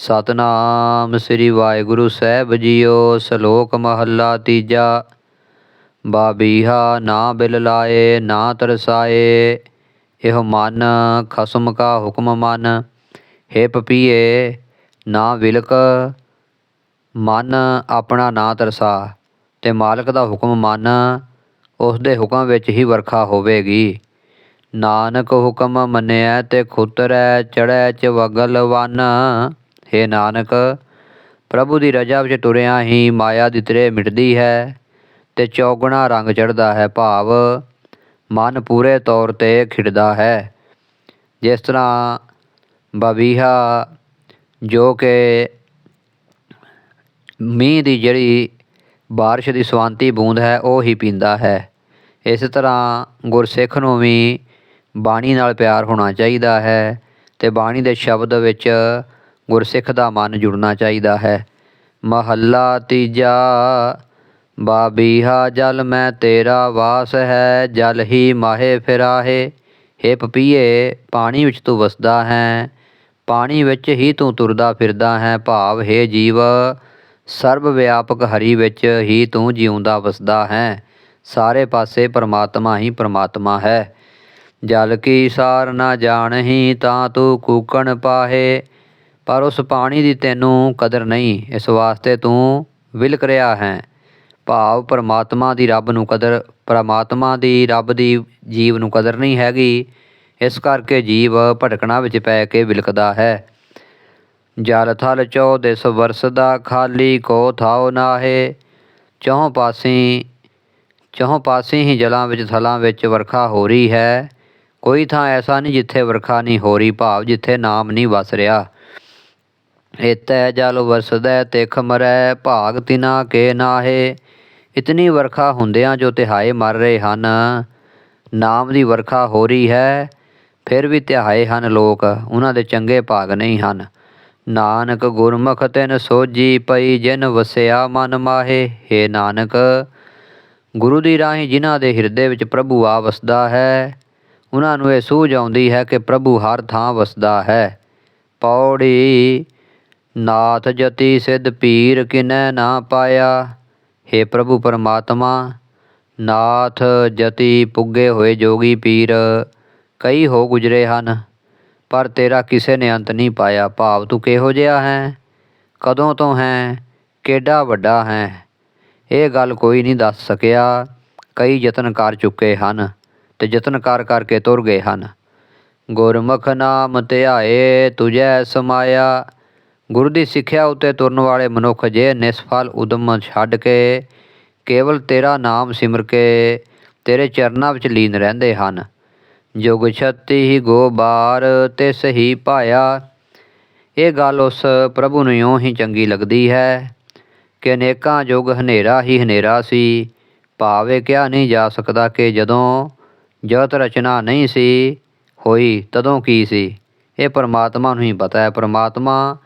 ਸਤਨਾਮ ਸ੍ਰੀ ਵਾਹਿਗੁਰੂ ਸਾਹਿਬ ਜੀਓ, ਸ਼ਲੋਕ ਮਹੱਲਾ ਤੀਜਾ। ਬਾਬੀਹਾ ਨਾ ਬਿਲ ਲਾਏ, ਨਾ ਤਰਸਾਏ, ਇਹ ਮਨ ਖਸਮ ਕਾ ਹੁਕਮ ਮਨ। ਹੇ ਪਪੀਏ ਨਾ ਵਿਲਕ, ਮਨ ਆਪਣਾ ਨਾ ਤਰਸਾ, ਤੇ ਮਾਲਕ ਦਾ ਹੁਕਮ ਮੰਨ ਉਸ ਦੇ ਹੁਕਮ ਵਿੱਚ ਹੀ ਵਰਖਾ ਹੋਵੇਗੀ। ਨਾਨਕ ਹੁਕਮ ਮੰਨਿਆ ਤੇ ਖੁਤਰੈ ਚੜੈ ਚ ਵਗਲ ਵਨ। ਹੈ ਨਾਨਕ, ਪ੍ਰਭੂ ਦੀ ਰਜਾ ਵਿੱਚ ਤੁਰਿਆ ਹੀ ਮਾਇਆ ਦੀ ਤ੍ਰੇ ਮਿਟਦੀ ਹੈ ਤੇ ਚੌਗਣਾ ਰੰਗ ਚੜਦਾ ਹੈ ਭਾਵ, ਮਨ ਪੂਰੇ ਤੌਰ ਤੇ ਖਿੜਦਾ ਹੈ। ਜਿਸ ਤਰ੍ਹਾਂ ਬਬੀਹਾ ਜੋ ਕਿ ਮੀਂਹ ਦੀ ਜਿਹੜੀ ਬਾਰਿਸ਼ ਦੀ ਸਵਾਂਤੀ ਬੂੰਦ ਹੈ, ਉਹ ਹੀ ਪੀਂਦਾ ਹੈ। ਇਸ ਤਰ੍ਹਾਂ ਗੁਰਸਿੱਖ ਨੂੰ ਵੀ ਬਾਣੀ ਨਾਲ ਪਿਆਰ ਹੋਣਾ ਚਾਹੀਦਾ ਹੈ ਤੇ ਬਾਣੀ ਦੇ ਸ਼ਬਦ ਵਿੱਚ ਗੁਰਸਿੱਖ ਦਾ ਮਨ ਜੁੜਨਾ ਚਾਹੀਦਾ ਹੈ। ਮਹੱਲਾ ਤੀਜਾ ਬਾਬੀਹਾ ਜਲ ਮੈਂ ਤੇਰਾ ਵਾਸ ਹੈ, ਜਲ ਹੀ ਮਾਹੇ ਫਿਰਾਹੇ। ਹੇ ਪਪੀਏ ਪਾਣੀ ਵਿੱਚ ਤੂੰ ਵਸਦਾ ਹੈ, ਪਾਣੀ ਵਿੱਚ ਹੀ ਤੂੰ ਤੁਰਦਾ ਫਿਰਦਾ ਹੈ। ਭਾਵ ਹੇ ਜੀਵ, ਸਰਬ ਵਿਆਪਕ ਹਰੀ ਵਿੱਚ ਹੀ ਤੂੰ ਜਿਉਂਦਾ ਵਸਦਾ ਹੈ। ਸਾਰੇ ਪਾਸੇ ਪਰਮਾਤਮਾ ਹੀ ਪਰਮਾਤਮਾ ਹੈ। ਜਲ ਕੀ ਸਾਰ ਨਾ ਜਾਣਹੀ, ਤਾਂ ਤੂੰ ਕੂਕਣ ਪਾਹੇ। ਪਰ ਉਸ ਪਾਣੀ ਦੀ ਤੈਨੂੰ ਕਦਰ ਨਹੀਂ। ਇਸ ਵਾਸਤੇ ਤੂੰ ਵਿਲਕ ਰਿਹਾ ਹੈ। ਭਾਵ ਪਰਮਾਤਮਾ ਦੀ ਰੱਬ ਨੂੰ ਕਦਰ, ਪਰਮਾਤਮਾ ਦੀ ਰੱਬ ਦੀ ਜੀਵ ਨੂੰ ਕਦਰ ਨਹੀਂ ਹੈਗੀ। ਇਸ ਕਰਕੇ ਜੀਵ ਭਟਕਣਾ ਵਿੱਚ ਪੈ ਕੇ ਵਿਲਕਦਾ ਹੈ। ਜਲ ਥਲ ਚੋ ਦਿਸ ਵਰਸਦਾ, ਖਾਲੀ ਕੋ ਥਾਉ ਨਾਹੇ। ਚੌਂ ਪਾਸੇ ਚੌਂ ਪਾਸੇ ਹੀ ਜਲਾਂ ਵਿੱਚ, ਥਲਾਂ ਵਿੱਚ ਵਰਖਾ ਹੋ ਰਹੀ ਹੈ। ਕੋਈ ਥਾਂ ਐਸਾ ਨਹੀਂ ਜਿੱਥੇ ਵਰਖਾ ਨਹੀਂ ਹੋ ਰਹੀ, ਭਾਵ ਜਿੱਥੇ ਨਾਮ ਨਹੀਂ ਵਸ ਰਿਹਾ। ਇਤੈ ਜਲ ਵਰਸਦੈ ਤਿਖ ਮਰੈ, ਭਾਗ ਤਿਨਾ ਕੇ ਨਾਹੇ। ਇਤਨੀ ਵਰਖਾ ਹੁੰਦਿਆਂ ਜੋ ਤਿਹਾਏ ਮਰ ਰਹੇ ਹਨ, ਨਾਮ ਦੀ ਵਰਖਾ ਹੋ ਰਹੀ ਹੈ, ਫਿਰ ਵੀ ਤਿਹਾਏ ਹਨ ਲੋਕ, ਉਹਨਾਂ ਦੇ ਚੰਗੇ ਭਾਗ ਨਹੀਂ ਹਨ। ਨਾਨਕ ਗੁਰਮੁਖ ਤਿਨ ਸੋਜੀ ਪਈ, ਜਿਨ ਵਸਿਆ ਮਨ ਮਾਹੇ। ਹੈ ਨਾਨਕ, ਗੁਰੂ ਦੀ ਰਾਹੀਂ ਜਿਨ੍ਹਾਂ ਦੇ ਹਿਰਦੇ ਵਿੱਚ ਪ੍ਰਭੂ ਆ ਵਸਦਾ ਹੈ, ਉਹਨਾਂ ਨੂੰ ਇਹ ਸੂਝ ਆਉਂਦੀ ਹੈ ਕਿ ਪ੍ਰਭੂ ਹਰ ਥਾਂ ਵਸਦਾ ਹੈ। ਪੌੜੀ ਨਾਥ ਜਤੀ ਸਿਧ ਪੀਰ ਕਿਨੈ ਨਾ ਪਾਇਆ। हे ਪ੍ਰਭੂ ਪਰਮਾਤਮਾ, ਨਾਥ ਜਤੀ ਪੁੱਗੇ ਹੋਏ ਜੋਗੀ ਪੀਰ, ਕਈ ਹੋ ਗੁਜਰੇ ਹਨ, ਪਰ ਤੇਰਾ ਕਿਸੇ ਨੇ ਅੰਤ ਨਹੀਂ ਪਾਇਆ। ਭਾਵ ਤੂੰ ਕਿਹੋ ਜਿਹਾ ਹੈ? ਕਦੋਂ ਤੋਂ ਹੈ? ਕਿੱਡਾ ਵੱਡਾ ਹੈ? ਇਹ ਗੱਲ ਕੋਈ ਨਹੀਂ ਦੱਸ ਸਕਿਆ। ਕਈ ਯਤਨ ਕਰ ਚੁੱਕੇ ਹਨ ਤੇ ਯਤਨ ਕਰ ਕਰਕੇ ਤੁਰ ਗਏ ਹਨ। ਗੁਰਮੁਖ ਨਾਮ ਧਿਆਏ ਤੁਝੈ ਸਮਾਇਆ। ਗੁਰੂ ਦੀ ਸਿੱਖਿਆ ਉਤੇ ਤੁਰਨ ਵਾਲੇ ਮਨੁੱਖ ਜੇ ਨਿਸਫਲ ਉਦਮ ਛੱਡ ਕੇ ਕੇਵਲ ਤੇਰਾ ਨਾਮ ਸਿਮਰ ਕੇ ਤੇਰੇ ਚਰਨਾਂ ਵਿੱਚ ਲੀਨ ਰਹਿੰਦੇ ਹਨ। ਜੁਗ ਛੱਤੀ ਹੀ ਗੋਬਾਰ ਤੇ ਸਹੀ ਪਾਇਆ ਇਹ ਗੱਲ ਉਸ ਪ੍ਰਭੂ ਨੂੰ ਇਉਂ ਹੀ ਚੰਗੀ ਲੱਗਦੀ ਹੈ ਕਿ ਅਨੇਕਾਂ ਯੁਗ ਹਨੇਰਾ ਹੀ ਹਨੇਰਾ ਸੀ। ਭਾਵੇਂ ਕਿਹਾ ਨਹੀਂ ਜਾ ਸਕਦਾ ਕਿ ਜਦੋਂ ਜਗਤ ਰਚਨਾ ਨਹੀਂ ਸੀ, ਹੋਈ ਤਦੋਂ ਕੀ ਸੀ? ਇਹ ਪਰਮਾਤਮਾ ਨੂੰ ਹੀ ਪਤਾ ਹੈ। ਪਰਮਾਤਮਾ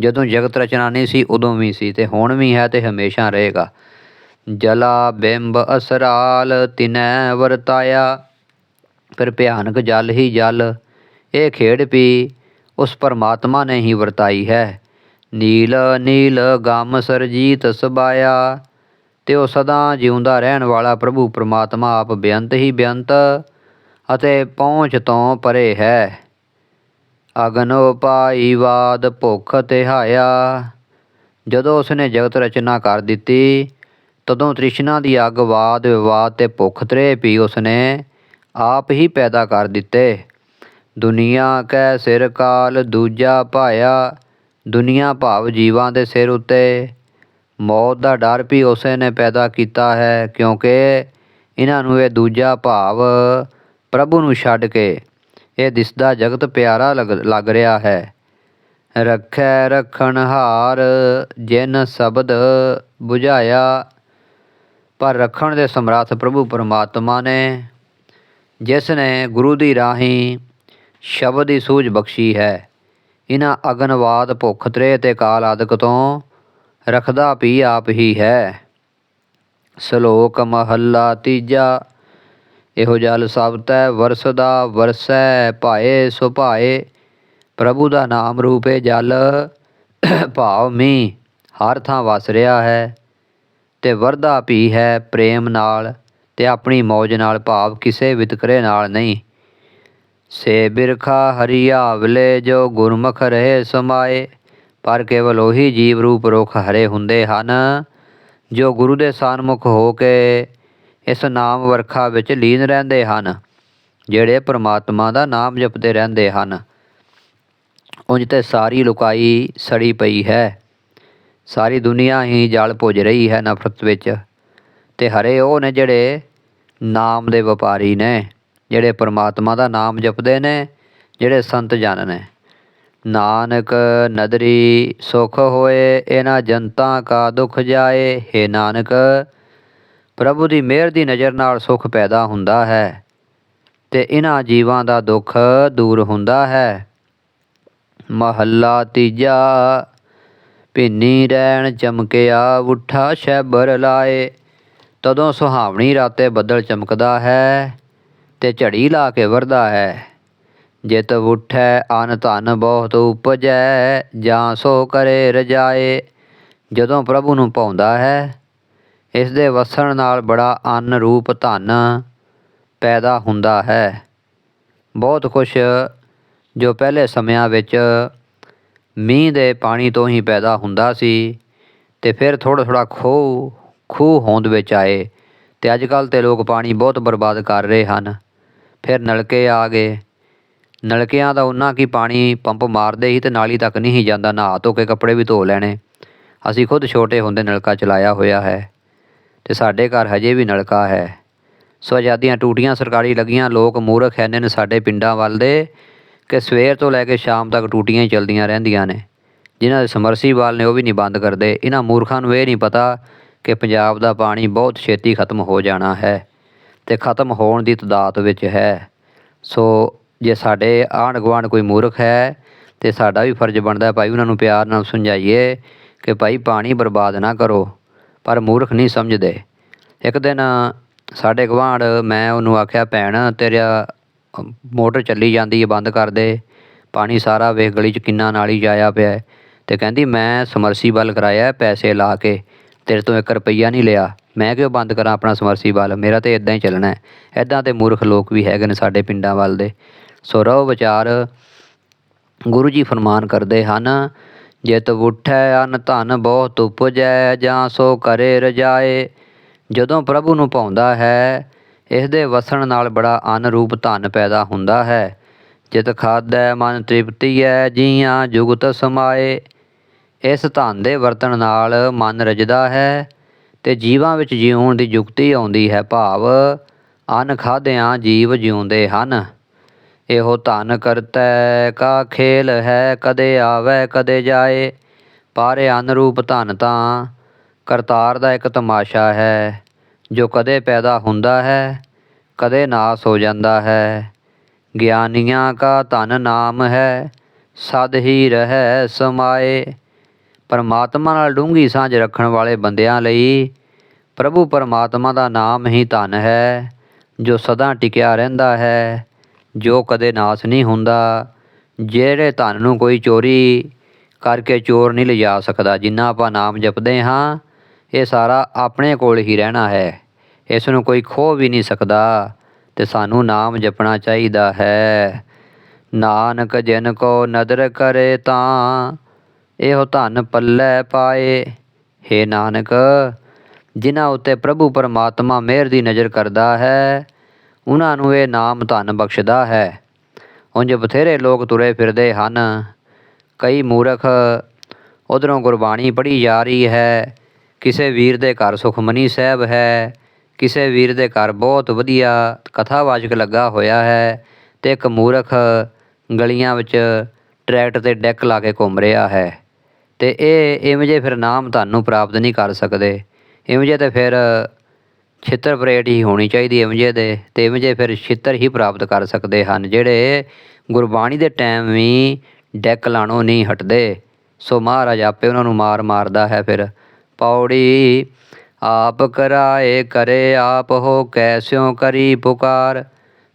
ਜਦੋਂ ਜਗਤ ਰਚਨਾ ਨਹੀਂ ਸੀ, ਉਦੋਂ ਵੀ ਸੀ ਤੇ ਹੁਣ ਵੀ ਹੈ ਤੇ ਹਮੇਸ਼ਾ ਰਹੇਗਾ। ਜਲਾ ਬਿੰਬ ਅਸਰਾਲ ਤਿਨੈ ਵਰਤਾਇਆ, ਫਿਰ ਭਿਆਨਕ ਜਲ ਹੀ ਜਲ, ਇਹ ਖੇਡ ਪੀ ਉਸ ਪਰਮਾਤਮਾ ਨੇ ਹੀ ਵਰਤਾਈ ਹੈ। ਨੀਲ ਨੀਲ ਗਮ ਸਰਜੀਤ ਸਬਾਇਆ, ਤੇ ਉਹ ਸਦਾ ਜਿਉਂਦਾ ਰਹਿਣ ਵਾਲਾ ਪ੍ਰਭੂ ਪਰਮਾਤਮਾ ਆਪ ਬੇਅੰਤ ਹੀ ਬੇਅੰਤ, ਅਤੇ ਪਹੁੰਚ ਤੋਂ ਪਰੇ ਹੈ। ਅਗਨ ਉਪਾਈ ਬਾਦ ਭੁੱਖ ਤਿਹਾਇਆ। ਜਦੋਂ ਉਸਨੇ ਜਗਤ ਰਚਨਾ ਕਰ ਦਿੱਤੀ, ਤਦੋਂ ਤ੍ਰਿਸ਼ਨਾ ਦੀ ਅੱਗ ਵਾਦ ਵਿਵਾਦ ਤੇ ਭੁੱਖ ਤ੍ਰੇ ਵੀ ਉਸਨੇ ਆਪ ਹੀ ਪੈਦਾ ਕਰ ਦਿੱਤੇ। ਦੁਨੀਆ ਕੈ ਸਿਰ ਕਾਲ, ਦੂਜਾ ਭਾਇਆ, ਦੁਨੀਆ ਭਾਵ ਜੀਵਾਂ ਦੇ ਸਿਰ ਉੱਤੇ। ਮੌਤ ਦਾ ਡਰ ਵੀ ਉਸੇ ਨੇ ਪੈਦਾ ਕੀਤਾ ਹੈ, ਕਿਉਂਕਿ ਇਹਨਾਂ ਨੂੰ ਇਹ ਦੂਜਾ ਭਾਵ ਪ੍ਰਭੂ ਨੂੰ ਛੱਡ ਕੇ ਇਹ ਦਿਸਦਾ ਜਗਤ ਪਿਆਰਾ ਲੱਗ ਰਿਹਾ ਹੈ। ਰੱਖੈ ਰਖਣ ਹਾਰ, ਜਿਨ ਸ਼ਬਦ 부ਝਾਇਆ ਪਰ ਰੱਖਣ ਦੇ ਸਮਰੱਥ ਪ੍ਰਭੂ ਪਰਮਾਤਮਾ ਨੇ, ਜਿਸ ਨੇ ਗੁਰੂ ਦੀ ਰਾਹੀਂ ਸ਼ਬਦ ਦੀ ਸੂਝ ਬਖਸ਼ੀ ਹੈ। ਇਹਨਾਂ ਅਗਨਵਾਦ ਭੁੱਖ ਤ੍ਰੇ ਤੇ ਕਾਲ ਆਦਿਕ ਤੋਂ ਰਖਦਾ ਵੀ ਆਪ ਹੀ ਹੈ। ਸ਼ਲੋਕ ਮਹੱਲਾ ਤੀਜਾ ਇਹੋ ਜਲ ਸਭ ਤੈ ਵਰਸਦਾ ਵਰਸੈ, ਭਾਏ ਸੁਭਾਏ ਪ੍ਰਭੂ ਦਾ ਨਾਮ ਰੂਪੇ ਜਲ, ਭਾਵ ਮੀ ਹਰ ਥਾਂ ਵਸ ਰਿਹਾ ਹੈ। ਤੇ ਵਰਦਾ ਪੀ ਹੈ ਪ੍ਰੇਮ ਨਾਲ, ਤੇ ਆਪਣੀ ਮੌਜ ਨਾਲ ਭਾਵ ਕਿਸੇ ਵਿਤਕਰੇ ਨਾਲ ਨਹੀਂ। ਸੇ ਬਿਰਖਾ ਹਰੀਆਵਲੇ ਜੋ ਗੁਰਮੁਖ ਰਹੇ ਸਮਾਏ, ਪਰ ਕੇਵਲ ਉਹੀ ਜੀਵ ਰੂਪ ਰੁੱਖ ਹਰੇ ਹੁੰਦੇ ਹਨ, ਜੋ ਗੁਰੂ ਦੇ ਸਾਨਮੁਖ ਹੋ ਕੇ ਇਸ ਨਾਮ ਵਰਖਾ ਵਿੱਚ ਲੀਨ ਰਹਿੰਦੇ ਹਨ, ਜਿਹੜੇ ਪ੍ਰਮਾਤਮਾ ਦਾ ਨਾਮ ਜਪਦੇ ਰਹਿੰਦੇ ਹਨ। ਉਂਝ ਤੇ ਸਾਰੀ ਲੁਕਾਈ ਸੜੀ ਪਈ ਹੈ। ਸਾਰੀ ਦੁਨੀਆ ਹੀ ਜਲ ਪੁੱਜ ਰਹੀ ਹੈ ਨਫ਼ਰਤ ਵਿੱਚ, ਤੇ ਹਰੇ ਉਹ ਨੇ ਜਿਹੜੇ ਨਾਮ ਦੇ ਵਪਾਰੀ ਨੇ, ਜਿਹੜੇ ਪ੍ਰਮਾਤਮਾ ਦਾ ਨਾਮ ਜਪਦੇ ਨੇ, ਜਿਹੜੇ ਸੰਤ ਜਨ ਨੇ। ਨਾਨਕ ਨਦਰੀ ਸੁਖ ਹੋਏ, ਇਹਨਾਂ ਜਨਤਾ ਕਾ ਦੁਖ ਜਾਏ हे ਨਾਨਕ ਪ੍ਰਭੂ ਦੀ ਮਿਹਰ ਦੀ ਨਜ਼ਰ ਨਾਲ ਸੁਖ ਪੈਦਾ ਹੁੰਦਾ ਹੈ ਤੇ ਇਹਨਾਂ ਜੀਵਾਂ ਦਾ ਦੁੱਖ ਦੂਰ ਹੁੰਦਾ ਹੈ। ਮਹੱਲਾ ਤੀਜਾ, ਭਿੰਨੀ ਰਹਿਣ ਚਮਕਿਆ, ਉਠਾ ਸ਼ੈਬਰ ਲਾਏ। ਤਦੋਂ ਸੁਹਾਵਣੀ ਰਾਤੇ ਬੱਦਲ ਚਮਕਦਾ ਹੈ ਤੇ ਝੜੀ ਲਾ ਕੇ ਵਰਦਾ ਹੈ। ਜਿਤ ਉਠੈ, ਅਨ ਧਨ ਬਹੁਤ ਉਪਜੈ, ਜਾਂ ਸੋ ਕਰੇ ਰਜਾਏ। ਜਦੋਂ ਪ੍ਰਭੂ ਨੂੰ ਪਾਉਂਦਾ ਹੈ ਇਸ ਦੇ ਵਸਣ ਨਾਲ ਬੜਾ ਅੰਨ ਰੂਪ ਧਨ ਪੈਦਾ ਹੁੰਦਾ ਹੈ। ਬਹੁਤ ਕੁਛ ਜੋ ਪਹਿਲੇ ਸਮਿਆਂ ਵਿੱਚ ਮੀਂਹ ਦੇ ਪਾਣੀ ਤੋਂ ਹੀ ਪੈਦਾ ਹੁੰਦਾ ਸੀ ਤੇ ਫਿਰ ਥੋੜ੍ਹਾ ਥੋੜ੍ਹਾ ਖੂਹ ਖੂਹ ਹੋਂਦ ਵਿੱਚ ਆਏ ਤੇ ਅੱਜ ਕੱਲ੍ਹ ਤੇ ਲੋਕ ਪਾਣੀ ਬਹੁਤ ਬਰਬਾਦ ਕਰ ਰਹੇ ਹਨ। ਫਿਰ ਨਲਕੇ ਆ ਗਏ। ਨਲਕਿਆਂ ਦਾ ਉਹਨਾਂ ਕੀ ਪਾਣੀ ਪੰਪ ਮਾਰਦੇ ਹੀ ਤੇ ਨਾਲੀ ਤੱਕ ਨਹੀਂ ਜਾਂਦਾ, ਨਹਾ ਧੋ ਕੇ ਕੱਪੜੇ ਵੀ ਧੋ ਲੈਣੇ। ਅਸੀਂ ਖੁਦ ਛੋਟੇ ਹੁੰਦੇ ਨਲਕਾ ਚਲਾਇਆ ਹੋਇਆ ਹੈ। ਤੇ ਸਾਡੇ ਘਰ ਹਜੇ ਵੀ ਨਲਕਾ ਹੈ। ਸੋ ਆਜ਼ਾਦੀਆਂ ਟੂਟੀਆਂ ਸਰਕਾਰੀ ਲੱਗੀਆਂ, ਲੋਕ ਮੂਰਖ ਐਨੇ ਨੇ ਸਾਡੇ ਪਿੰਡਾਂ ਵੱਲ ਦੇ ਕਿ ਸਵੇਰ ਤੋਂ ਲੈ ਕੇ ਸ਼ਾਮ ਤੱਕ ਟੂਟੀਆਂ ਹੀ ਚੱਲਦੀਆਂ ਰਹਿੰਦੀਆਂ ਨੇ। ਜਿਨ੍ਹਾਂ ਦੇ ਸਮਰਸੀਵਾਲ ਨੇ ਉਹ ਵੀ ਨਹੀਂ ਬੰਦ ਕਰਦੇ। ਇਹਨਾਂ ਮੂਰਖਾਂ ਨੂੰ ਇਹ ਨਹੀਂ ਪਤਾ ਕਿ ਪੰਜਾਬ ਦਾ ਪਾਣੀ ਬਹੁਤ ਛੇਤੀ ਖਤਮ ਹੋ ਜਾਣਾ ਹੈ ਤੇ ਖਤਮ ਹੋਣ ਦੀ ਤਦਾਦ ਵਿੱਚ ਹੈ। ਸੋ ਜੇ ਸਾਡੇ ਆਂਢ ਗੁਆਂਢ ਕੋਈ ਮੂਰਖ ਹੈ ਤੇ ਸਾਡਾ ਵੀ ਫਰਜ਼ ਬਣਦਾ ਭਾਈ ਉਹਨਾਂ ਨੂੰ ਪਿਆਰ ਨਾਲ ਸਮਝਾਈਏ ਕਿ ਭਾਈ ਪਾਣੀ ਬਰਬਾਦ ਨਾ ਕਰੋ। ਪਰ ਮੂਰਖ ਨਹੀਂ ਸਮਝਦੇ। ਇੱਕ ਦਿਨ ਸਾਡੇ ਗਵਾਂਢ ਮੈਂ ਉਹਨੂੰ ਆਖਿਆ, ਭੈਣ, ਤੇਰਾ ਮੋਟਰ ਚੱਲੀ ਜਾਂਦੀ ਹੈ ਬੰਦ ਕਰ ਦੇ। ਪਾਣੀ ਸਾਰਾ ਵੇਖ ਗਲੀ 'ਚ ਕਿੰਨਾ ਨਾਲ ਹੀ ਜਾਇਆ ਪਿਆ ਹੈ। ਤੇ ਕਹਿੰਦੀ, ਮੈਂ ਸਮਰਸੀਬਲ ਕਰਾਇਆ ਪੈਸੇ ਲਾ ਕੇ। ਤੇਰੇ ਤੋਂ 1 ਰੁਪਈਆ ਨਹੀਂ ਲਿਆ। ਮੈਂ ਕਿਉਂ ਬੰਦ ਕਰਾਂ ਆਪਣਾ ਸਮਰਸੀਬਲ? ਮੇਰਾ ਤੇ ਇਦਾਂ ਹੀ ਚੱਲਣਾ ਹੈ ਇਦਾਂ ਤੇ ਮੂਰਖ ਲੋਕ ਵੀ ਹੈਗੇ ਨੇ ਸਾਡੇ ਪਿੰਡਾਂ ਵੱਲ ਦੇ। ਸੋ ਰਹੋ ਵਿਚਾਰ ਗੁਰੂ ਜੀ ਫਰਮਾਨ ਕਰਦੇ ਹਨ ਜਿਤ ਉਠੈ ਅਨ ਧਨ ਬਹੁਤ ਉਪਜੈ ਜਾਂ ਸੋ ਕਰੇ ਰਜਾਏ। ਜਦੋਂ ਪ੍ਰਭੂ ਨੂੰ ਪਾਉਂਦਾ ਹੈ ਇਸ ਦੇ ਵਸਣ ਨਾਲ ਬੜਾ ਅਨ ਰੂਪ ਧਨ ਪੈਦਾ ਹੁੰਦਾ ਹੈ। ਜਿਤ ਖਾਦੈ ਮਨ ਤ੍ਰਿਪਤੀ ਹੈ ਜੀਆਂ ਜੁਗਤ ਸਮਾਏ। ਇਸ ਧਨ ਦੇ ਵਰਤਣ ਨਾਲ ਮਨ ਰਜਦਾ ਹੈ ਤੇ ਜੀਵਾਂ ਵਿੱਚ ਜਿਉਣ ਦੀ ਯੁਕਤੀ ਆਉਂਦੀ ਹੈ ਭਾਵ। ਅਨ ਖਾਦਿਆਂ ਜੀਵ ਜਿਉਂਦੇ ਹਨ। ਇਹੋ ਧਨ ਕਰਤੈ, ਕਾ ਖੇਲ ਹੈ ਕਦੇ ਆਵੇ, ਕਦੇ ਜਾਏ। ਪਰ ਇਹ ਅਨਰੂਪ ਧਨ ਤਾਂ ਕਰਤਾਰ ਦਾ ਇੱਕ ਤਮਾਸ਼ਾ ਹੈ, ਜੋ ਕਦੇ ਪੈਦਾ ਹੁੰਦਾ ਹੈ, ਕਦੇ ਨਾਸ ਹੋ ਜਾਂਦਾ ਹੈ। ਗਿਆਨੀਆਂ ਕਾ ਧਨ ਨਾਮ ਹੈ, ਸਦ ਹੀ ਰਹਿ ਸਮਾਏ। ਪਰਮਾਤਮਾ ਨਾਲ ਡੂੰਘੀ ਸਾਂਝ ਰੱਖਣ ਵਾਲੇ ਬੰਦਿਆਂ ਲਈ ਪ੍ਰਭੂ ਪਰਮਾਤਮਾ ਦਾ ਨਾਮ ਹੀ ਧਨ ਹੈ, ਜੋ ਸਦਾ ਟਿਕਿਆ ਰਹਿੰਦਾ ਹੈ। ਜੋ ਕਦੇ ਨਾਸ ਨਹੀਂ ਹੁੰਦਾ, ਜਿਹੜੇ ਧਨ ਨੂੰ ਕੋਈ ਚੋਰੀ ਕਰਕੇ ਚੋਰ ਨਹੀਂ ਲਿਜਾ ਸਕਦਾ, ਜਿੰਨਾ ਆਪਾਂ ਨਾਮ ਜਪਦੇ ਹਾਂ, ਇਹ ਸਾਰਾ ਆਪਣੇ ਕੋਲ ਹੀ ਰਹਿਣਾ ਹੈ। ਇਸ ਨੂੰ ਕੋਈ ਖੋ ਵੀ ਨਹੀਂ ਸਕਦਾ ਤੇ ਸਾਨੂੰ ਨਾਮ ਜਪਣਾ ਚਾਹੀਦਾ ਹੈ। ਨਾਨਕ ਜਿਨ ਕੋ ਨਦਰ ਕਰੇ ਤਾਂ ਇਹੋ ਧਨ ਪੱਲੇ ਪਾਏ। हे ਨਾਨਕ, ਜਿਨ੍ਹਾਂ ਉੱਤੇ ਪ੍ਰਭੂ ਪਰਮਾਤਮਾ ਮਿਹਰ ਦੀ ਨਜ਼ਰ ਕਰਦਾ ਹੈ ਉਹਨਾਂ ਨੂੰ ਇਹ ਨਾਮ ਧਨ ਬਖਸ਼ਦਾ ਹੈ। ਉਂਝ ਬਥੇਰੇ ਲੋਕ ਤੁਰੇ ਫਿਰਦੇ ਹਨ। ਕਈ ਮੂਰਖ ਉਧਰੋਂ ਗੁਰਬਾਣੀ ਪੜ੍ਹੀ ਜਾ ਰਹੀ ਹੈ। ਕਿਸੇ ਵੀਰ ਦੇ ਘਰ ਸੁਖਮਨੀ ਸਾਹਿਬ ਹੈ। ਕਿਸੇ ਵੀਰ ਦੇ ਘਰ ਬਹੁਤ ਵਧੀਆ ਕਥਾਵਾਚਕ ਲੱਗਾ ਹੋਇਆ ਹੈ ਤੇ ਇੱਕ ਮੂਰਖ ਗਲੀਆਂ ਵਿੱਚ ਟਰੈਕਟਰ ਤੇ ਡੈਕ ਲਾ ਕੇ ਘੁੰਮ ਰਿਹਾ ਹੈ। ਤੇ ਇਹ ਇਵੇਂ ਜੇ ਫਿਰ ਨਾਮ ਤੁਹਾਨੂੰ ਪ੍ਰਾਪਤ ਨਹੀਂ ਕਰ ਸਕਦੇ। ਇਵੇਂ ਜੇ ਤੇ ਫਿਰ ਛਿੱਤਰ ਪਰੇਡ ਹੀ ਹੋਣੀ ਚਾਹੀਦੀ ਇਵਜੇ ਦੇ, ਤੇ ਇਵਜੇ ਫਿਰ ਛਿੱਤਰ ਹੀ ਪ੍ਰਾਪਤ ਕਰ ਸਕਦੇ ਹਨ, ਜਿਹੜੇ ਗੁਰਬਾਣੀ ਦੇ ਟਾਈਮ ਵੀ ਡੈਕ ਲਾਣੋਂ ਨਹੀਂ ਹਟਦੇ। ਸੋ ਮਹਾਰਾਜ ਆਪੇ ਉਹਨਾਂ ਨੂੰ ਮਾਰ ਮਾਰਦਾ ਹੈ ਫਿਰ। ਪੌੜੀ ਆਪ ਕਰਾਏ ਕਰੇ ਆਪ ਹੋ ਕੈਸਿਓ ਕਰੀ ਪੁਕਾਰ।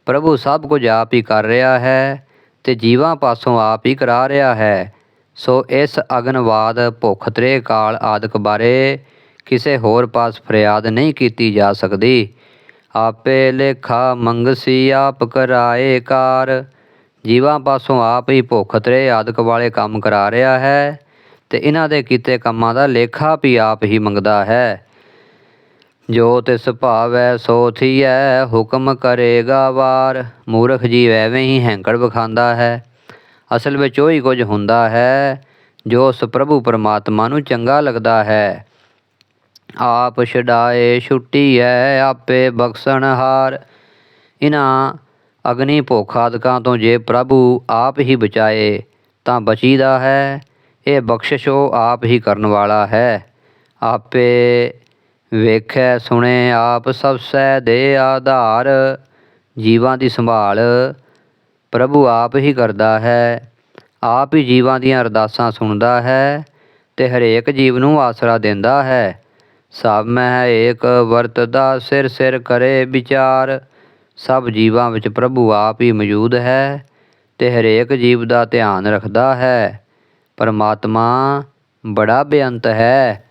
ਪ੍ਰਭੂ ਸਭ ਕੁਝ ਆਪ ਹੀ ਕਰ ਰਿਹਾ ਹੈ ਤੇ ਜੀਵਾਂ ਪਾਸੋਂ ਆਪ ਹੀ ਕਰਾ ਰਿਹਾ ਹੈ। ਸੋ ਇਸ ਅਗਨਵਾਦ ਭੁੱਖ ਤ੍ਰੇ ਕਾਲ ਆਦਿਕ ਬਾਰੇ ਕਿਸੇ ਹੋਰ ਪਾਸ ਫਰਿਆਦ ਨਹੀਂ ਕੀਤੀ ਜਾ ਸਕਦੀ। ਆਪੇ ਲੇਖਾ ਮੰਗਸੀ ਆਪ ਕਰਾਏ ਕਾਰ। ਜੀਵਾਂ ਪਾਸੋਂ ਆਪ ਹੀ ਭੁੱਖ ਤ੍ਰੇ ਆਦਿਕ ਵਾਲੇ ਕੰਮ ਕਰਾ ਰਿਹਾ ਹੈ ਤੇ ਇਹਨਾਂ ਦੇ ਕੀਤੇ ਕੰਮਾਂ ਦਾ ਲੇਖਾ ਵੀ ਆਪ ਹੀ ਮੰਗਦਾ ਹੈ। ਜੋ ਤਿਸ ਭਾਵੈ ਸੋ ਥੀਐ, ਹੁਕਮ ਕਰੇਗਾ ਵਾਰ। ਮੂਰਖ ਜੀਵ ਐਵੇਂ ਹੀ ਹੈਂਕੜ ਵਿਖਾਂਦਾ ਹੈ। ਅਸਲ ਵਿੱਚ ਉਹੀ ਕੁਝ ਹੁੰਦਾ ਹੈ, ਜੋ ਉਸ ਪ੍ਰਭੂ ਪਰਮਾਤਮਾ ਨੂੰ ਚੰਗਾ ਲੱਗਦਾ ਹੈ। ਆਪ ਛਡਾਏ ਛੁੱਟੀ ਹੈ ਆਪੇ ਬਖਸ਼ਣ ਹਾਰ। ਇਹਨਾਂ ਅਗਨੀ ਭੁੱਖ ਆਦਿਕਾਂ ਤੋਂ ਜੇ ਪ੍ਰਭੂ ਆਪ ਹੀ ਬਚਾਏ, ਤਾਂ ਬਚੀਦਾ ਹੈ। ਇਹ ਬਖਸ਼ਿਸ਼ ਉਹ ਆਪ ਹੀ ਕਰਨ ਵਾਲਾ ਹੈ। ਆਪੇ ਵੇਖੈ, ਸੁਣੇ, ਆਪ ਸਭ ਸੈ ਦੇ ਆਧਾਰ। ਜੀਵਾਂ ਦੀ ਸੰਭਾਲ ਪ੍ਰਭੂ ਆਪ ਹੀ ਕਰਦਾ ਹੈ। ਆਪ ਹੀ ਜੀਵਾਂ ਦੀਆਂ ਅਰਦਾਸਾਂ ਸੁਣਦਾ ਹੈ ਤੇ ਹਰੇਕ ਜੀਵ ਨੂੰ ਆਸਰਾ ਦਿੰਦਾ ਹੈ। ਸਭ ਮਹਿ ਏਕ ਵਰਤਦਾ ਸਿਰ ਸਿਰ ਕਰੇ ਵਿਚਾਰ, ਸਭ ਜੀਵਾਂ ਵਿੱਚ ਪ੍ਰਭੂ ਆਪ ਹੀ ਮੌਜੂਦ ਹੈ, ਤੇ ਹਰੇਕ ਜੀਵ ਦਾ ਧਿਆਨ ਰੱਖਦਾ ਹੈ। ਪਰਮਾਤਮਾ ਬੜਾ ਬੇਅੰਤ ਹੈ।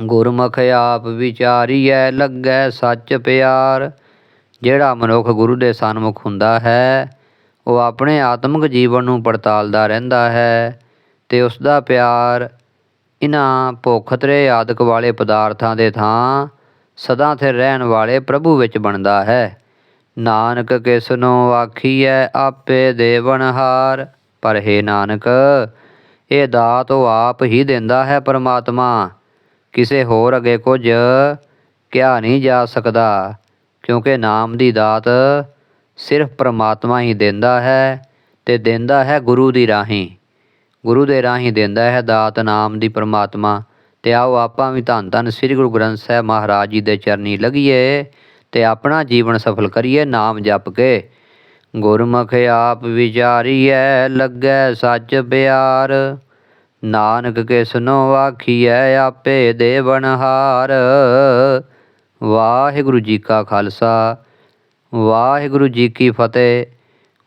ਗੁਰਮੁਖ ਆਪ ਵਿਚਾਰੀਐ, ਲੱਗੈ ਸੱਚ ਪਿਆਰ। ਜਿਹੜਾ ਮਨੁੱਖ ਗੁਰੂ ਦੇ ਸਨਮੁਖ ਹੁੰਦਾ ਹੈ, ਉਹ ਆਪਣੇ ਆਤਮਿਕ ਜੀਵਨ ਨੂੰ ਪੜਤਾਲਦਾ ਰਹਿੰਦਾ ਹੈ, ਤੇ ਉਸ ਦਾ ਪਿਆਰ ਇਹਨਾਂ ਭੁੱਖਤਰੇ ਆਦਿਕ ਵਾਲੇ ਪਦਾਰਥਾਂ ਦੇ ਥਾਂ ਸਦਾ ਸਥਿਰ ਰਹਿਣ ਵਾਲੇ ਪ੍ਰਭੂ ਵਿੱਚ ਬਣਦਾ ਹੈ। ਨਾਨਕ ਕਿਸਨੋ ਆਖੀਐ, ਆਪੇ ਦੇਵਨਹਾਰ ਪਰ ਹੈ ਨਾਨਕ, ਇਹ ਦਾਤ ਉਹ ਆਪ ਹੀ ਦਿੰਦਾ ਹੈ ਪਰਮਾਤਮਾ। ਕਿਸੇ ਹੋਰ ਅੱਗੇ ਕੁਝ ਕਿਹਾ ਨਹੀਂ ਜਾ ਸਕਦਾ, ਕਿਉਂਕਿ ਨਾਮ ਦੀ ਦਾਤ ਸਿਰਫ ਪਰਮਾਤਮਾ ਹੀ ਦਿੰਦਾ ਹੈ ਤੇ ਦਿੰਦਾ ਹੈ ਗੁਰੂ ਦੀ ਰਾਹੀਂ। ਗੁਰੂ ਦੇ ਰਾਹੀਂ ਦਿੰਦਾ ਹੈ ਦਾਤ ਨਾਮ ਦੀ ਪ੍ਰਮਾਤਮਾ, ਤੇ ਆਓ ਆਪਾਂ ਵੀ ਧੰਨ ਧੰਨ ਸ੍ਰੀ ਗੁਰੂ ਗ੍ਰੰਥ ਸਾਹਿਬ ਮਹਾਰਾਜ ਜੀ ਦੇ ਚਰਨੀ ਲੱਗੀਏ ਤੇ ਆਪਣਾ ਜੀਵਨ ਸਫਲ ਕਰੀਏ, ਨਾਮ ਜਪ ਕੇ। ਗੁਰਮੁਖ ਆਪ ਵਿਚਾਰੀਐ, ਲੱਗੈ ਸੱਚ ਪਿਆਰ। ਨਾਨਕ ਕੇ ਸੁਨੋ ਆਖੀਐ, ਆਪੇ ਦੇ ਬਣਹਾਰ ਵਾਹਿਗੁਰੂ ਜੀ ਕਾ ਖਾਲਸਾ, ਵਾਹਿਗੁਰੂ ਜੀ ਕੀ ਫਤਿਹ।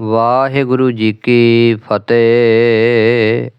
ਵਾਹਿਗੁਰੂ ਜੀ ਕੀ ਫਤਿਹ।